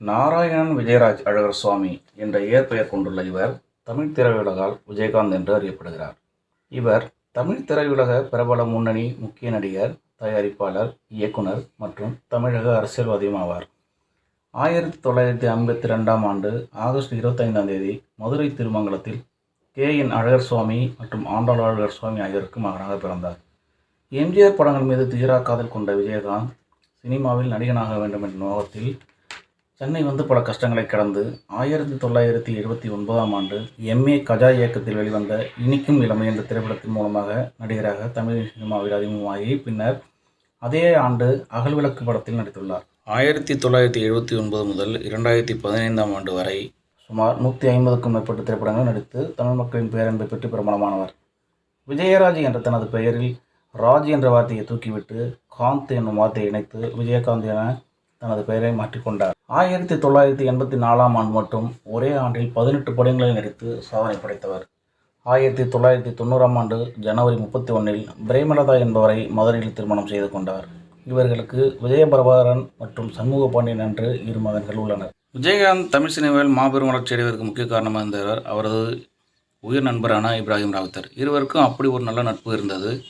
நாராயணன் விஜயராஜ் அழகர் சுவாமி என்ற இயற்பெயர் கொண்டுள்ள இவர் தமிழ் திரையுலகால் விஜயகாந்த் என்று அறியப்படுகிறார். இவர் தமிழ் திரையுலக பிரபல முன்னணி முக்கிய நடிகர் தயாரிப்பாளர் இயக்குனர் மற்றும் தமிழக அரசியல்வாதியும் ஆவார். ஆயிரத்தி தொள்ளாயிரத்தி ஐம்பத்தி ரெண்டாம் ஆண்டு ஆகஸ்ட் இருபத்தைந்தாம் தேதி மதுரை திருமங்கலத்தில் கே என் அழகர் சுவாமி மற்றும் ஆண்டாள் அழகர் சுவாமி ஆகியோருக்கு மகனாக பிறந்தார். எம்ஜிஆர் படங்கள் மீது தீரா காதல் கொண்ட விஜயகாந்த் சினிமாவில் நடிகனாக வேண்டும் என்ற நோக்கத்தில் சென்னை வந்து பல கஷ்டங்களை கடந்து ஆயிரத்தி தொள்ளாயிரத்தி எழுபத்தி ஒன்பதாம் ஆண்டு எம்ஏ கஜா இயக்கத்தில் வெளிவந்த இனிக்கும் இளமை என்ற திரைப்படத்தின் மூலமாக நடிகராக தமிழ் சினிமாவில் அறிமுகமாகி பின்னர் அதே ஆண்டு அகல்விளக்கு படத்தில் நடித்துள்ளார். ஆயிரத்தி தொள்ளாயிரத்தி எழுபத்தி ஒன்பது முதல் இரண்டாயிரத்தி பதினைந்தாம் ஆண்டு வரை சுமார் நூற்றி ஐம்பதுக்கும் மேற்பட்ட திரைப்படங்கள் நடித்து தமிழ் மக்களின் பேரன்பை பெற்று பிரபலமானவர். விஜயராஜ் என்ற தனது பெயரில் ராஜ் என்ற வார்த்தையை தூக்கிவிட்டு காந்த் என்னும் வார்த்தையை இணைத்து விஜயகாந்த் என தனது பெயரை மாற்றிக்கொண்டார். ஆயிரத்தி தொள்ளாயிரத்தி எண்பத்தி நாலாம் ஆண்டு மட்டும் ஒரே ஆண்டில் பதினெட்டு படங்களை நடித்து சாதனை படைத்தவர். ஆயிரத்தி தொள்ளாயிரத்தி தொண்ணூறாம் ஆண்டு ஜனவரி முப்பத்தி ஒன்றில் பிரேமலதா என்பவரை மதுரையில் திருமணம் செய்து கொண்டார். இவர்களுக்கு விஜயபிரபாகரன் மற்றும் சண்முக பாண்டியன் என்று இரு மகன்கள் உள்ளனர். விஜயகாந்த் தமிழ் சினிமாவில் மாபெரும் வளர்ச்சி அடைவதற்கு முக்கிய காரணமாக இருந்தவர் அவரது உயிர் நண்பரான இப்ராஹிம் ராவுத்தர். இருவருக்கும் அப்படி ஒரு நல்ல நட்பு இருந்தது.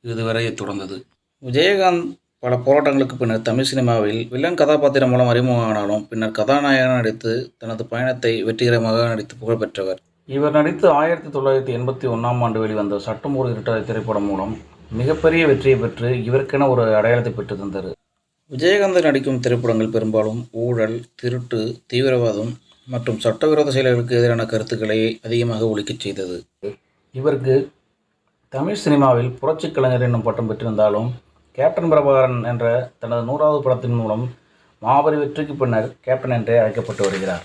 இதுவரை தொடர்ந்தது. விஜயகாந்த் பல போராட்டங்களுக்கு பின்னர் தமிழ் சினிமாவில் வில்லன் கதாபாத்திரம் மூலம் அறிமுகமானாலும் பின்னர் கதாநாயகன் நடித்து தனது பயணத்தை வெற்றிகரமாக நடித்து புகழ் பெற்றவர். இவர் நடித்து ஆயிரத்தி தொள்ளாயிரத்தி எண்பத்தி ஒன்றாம் ஆண்டு வெளிவந்த சட்டம் ஒரு இருட்டாத திரைப்படம் மூலம் மிகப்பெரிய வெற்றியை பெற்று இவருக்கென ஒரு அடையாளத்தை பெற்று தந்தது. விஜயகாந்த் நடிக்கும் திரைப்படங்கள் பெரும்பாலும் ஊழல் திருட்டு தீவிரவாதம் மற்றும் சட்டவிரோத செயல்களுக்கு எதிரான கருத்துக்களை அதிகமாக ஒழிக்கச் செய்தது. இவருக்கு தமிழ் சினிமாவில் புரட்சிக் கலைஞர் என்னும் பட்டம் பெற்றிருந்தாலும் கேப்டன் பிரபாகரன் என்ற தனது நூறாவது படத்தின் மூலம் மாபெரும் வெற்றிக்கு பின்னர் கேப்டன் என்றே அழைக்கப்பட்டு வருகிறார்.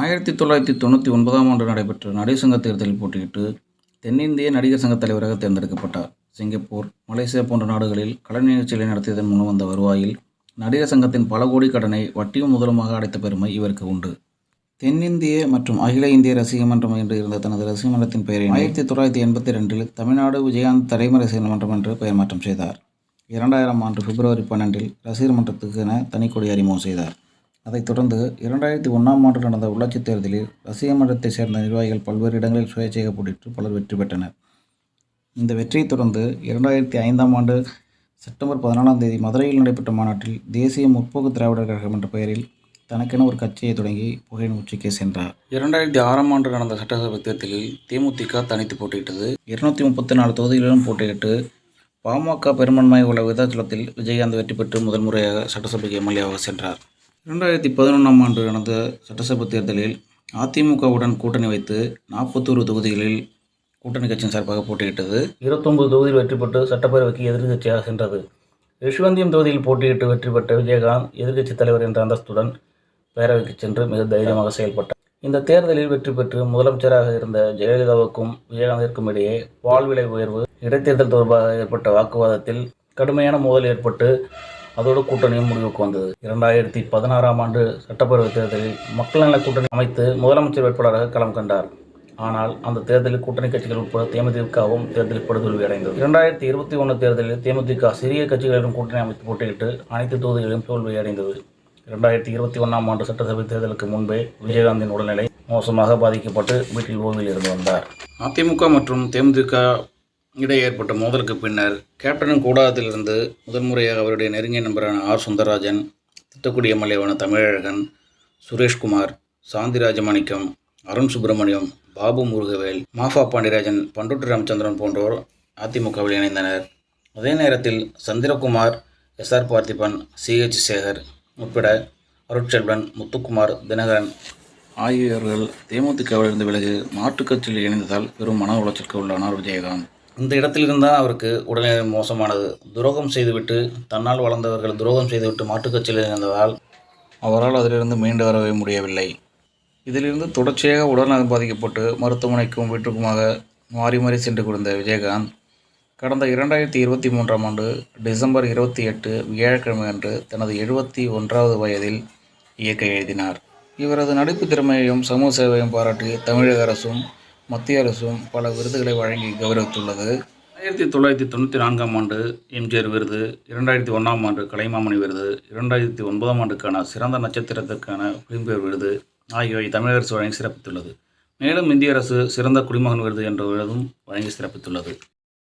ஆயிரத்தி தொள்ளாயிரத்தி தொண்ணூற்றி ஒன்பதாம் ஆண்டு நடைபெற்ற நடிகர் சங்க தேர்தலில் போட்டியிட்டு தென்னிந்திய நடிகர் சங்க தலைவராக தேர்ந்தெடுக்கப்பட்டார். சிங்கப்பூர் மலேசியா போன்ற நாடுகளில் கலை நிகழ்ச்சிகளை நடத்தியதன் மூலம் வந்த வருவாயில் நடிகர் சங்கத்தின் பல கோடி கடனை வட்டியும் முதலுமாக அடைத்த பெருமை இவருக்கு உண்டு. தென்னிந்திய மற்றும் அகில இந்திய ரசிக மன்றம் என்று இருந்த தனது ரசிக மன்றத்தின் பெயரை ஆயிரத்தி தொள்ளாயிரத்தி எண்பத்தி ரெண்டில் தமிழ்நாடு விஜயகாந்த் தலைமை ரசிகர் மன்றம் என்று பெயர் மாற்றம் செய்தார். இரண்டாயிரம் ஆண்டு பிப்ரவரி பன்னெண்டில் ரசிகர் மன்றத்துக்கென தனிக்கொடி அறிமுகம் செய்தார். அதைத் தொடர்ந்து இரண்டாயிரத்தி ஒன்றாம் ஆண்டு நடந்த உள்ளாட்சித் தேர்தலில் ரசிக மன்றத்தைச் சேர்ந்த நிர்வாகிகள் பல்வேறு இடங்களில் சுயேட்சையாக போட்டியிட்டு பலர் வெற்றி பெற்றனர். இந்த வெற்றியைத் தொடர்ந்து இரண்டாயிரத்தி ஐந்தாம் ஆண்டு செப்டம்பர் பதினாலாம் தேதி மதுரையில் நடைபெற்ற மாநாட்டில் தேசிய முற்போக்கு திராவிடர் கழகம் என்ற பெயரில் தனக்கென ஒரு கட்சியை தொடங்கி புகையின் உச்சிக்கே சென்றார். இரண்டாயிரத்தி ஆறாம் ஆண்டு நடந்த சட்டசபை தேர்தலில் தேமுதிக தனித்து போட்டியிட்டது. இருநூத்தி முப்பத்தி நாலு தொகுதிகளிலும் போட்டியிட்டு பாமக பெரும்பான்மை உள்ள விருதாச்சலத்தில் விஜயகாந்த் வெற்றி பெற்று முதல் முறையாக சட்டசபைக்கு எம்எல்ஏவாக சென்றார். இரண்டாயிரத்தி பதினொன்றாம் ஆண்டு நடந்த சட்டசபை தேர்தலில் அதிமுகவுடன் கூட்டணி வைத்து நாற்பத்தோரு தொகுதிகளில் கூட்டணி கட்சியின் சார்பாக போட்டியிட்டது. இருபத்தொன்பது தொகுதியில் வெற்றி பெற்று சட்டப்பேரவைக்கு எதிர்க்கட்சியாக சென்றது. யஷ்வந்தியம் தொகுதியில் போட்டியிட்டு வெற்றி பெற்ற விஜயகாந்த் எதிர்க்கட்சித் தலைவர் என்ற அந்தஸ்துடன் பேரவைக்கு சென்று மிக தைரியமாக செயல்பட்டார். இந்த தேர்தலில் வெற்றி பெற்று முதலமைச்சராக இருந்த ஜெயலலிதாவுக்கும் விஜயகாந்திற்கும் இடையே பால் விலை உயர்வு இடைத்தேர்தல் தொடர்பாக ஏற்பட்ட வாக்குவாதத்தில் கடுமையான மோதல் ஏற்பட்டு அதோடு கூட்டணியும் முடிவுக்கு வந்தது. இரண்டாயிரத்தி பதினாறாம் ஆண்டு சட்டப்பேரவைத் தேர்தலில் மக்கள் நல கூட்டணி அமைத்து முதலமைச்சர் வேட்பாளராக களம் கண்டார். ஆனால் அந்த தேர்தலில் கூட்டணி கட்சிகள் உட்பட தேமுதிகவும் தேர்தலில் படுதோல்வி அடைந்தது. இரண்டாயிரத்தி இருபத்தி ஒன்று தேர்தலில் தேமுதிக சிறிய கட்சிகளிடம் கூட்டணி அமைத்து போட்டியிட்டு அனைத்து தொகுதிகளிலும் தோல்வி அடைந்தது இரண்டாயிரத்தி இருபத்தி ஒன்றாம் ஆண்டு சட்டசபை தேர்தலுக்கு முன்பே விஜயகாந்தின் உடல்நிலை மோசமாக பாதிக்கப்பட்டு வீட்டில் ஓய்வில் இருந்து வந்தார். அதிமுக மற்றும் தேமுதிக இடையே ஏற்பட்ட மோதலுக்கு பின்னர் கேப்டனின் கூடாரத்திலிருந்து முதன்முறையாக அவருடைய நெருங்கிய நண்பரான ஆர் சுந்தரராஜன் திட்டக்குடி எம்எல்ஏவான தமிழழகன் சுரேஷ்குமார் சாந்தி ராஜமாணிக்கம் அருண் சுப்பிரமணியம் பாபு முருகவேல் மாஃபா பாண்டியராஜன் பண்டுட்டி ராமச்சந்திரன் போன்றோர் அதிமுகவில் இணைந்தனர். அதே நேரத்தில் சந்திரகுமார் எஸ்ஆர் பார்த்திபன் சிஹெச் சேகர் உட்பட அருட்செல்வன் முத்துக்குமார் தினகரன். ஆகியோர்கள் தேமுதிகவிலிருந்து விலகி மாற்றுக் கட்சியில் இணைந்ததால் பெரும் மன உளைச்சலுக்கு உள்ளானார் விஜயகாந்த். இந்த இடத்திலிருந்தான் அவருக்கு உடல்நிலை மோசமானது. துரோகம் செய்துவிட்டு தன்னால் வளர்ந்தவர்கள் துரோகம் செய்துவிட்டு மாற்றுக் கட்சியில் இணைந்ததால் அவரால் அதிலிருந்து மீண்டு வரவே முடியவில்லை. இதிலிருந்து தொடர்ச்சியாக உடல்நலம் பாதிக்கப்பட்டு மருத்துவமனைக்கும் வீட்டுக்குமாக மாறி மாறி சென்று கொடுத்த விஜயகாந்த் கடந்த இரண்டாயிரத்தி இருபத்தி மூன்றாம் ஆண்டு டிசம்பர் இருபத்தி எட்டு வியாழக்கிழமை அன்று தனது எழுபத்தி ஒன்றாவது வயதில் இயக்க எழுதினார். இவரது நடிப்பு திறமையையும் சமூக சேவையும் பாராட்டி தமிழக அரசும் மத்திய அரசும் பல விருதுகளை வழங்கி கௌரவித்துள்ளது. ஆயிரத்தி தொள்ளாயிரத்தி தொண்ணூற்றி நான்காம் ஆண்டு எம்ஜிஆர் விருது இரண்டாயிரத்தி ஒன்றாம் ஆண்டு கலைமாமணி விருது இரண்டாயிரத்தி ஒன்பதாம் ஆண்டுக்கான சிறந்த நட்சத்திரத்திற்கான பிலிம்பேர் விருது ஆகியவை தமிழக அரசு வழங்கி சிறப்பித்துள்ளது. மேலும் இந்திய அரசு சிறந்த குடிமகன் விருது என்ற விருதும் வழங்கி சிறப்பித்துள்ளது.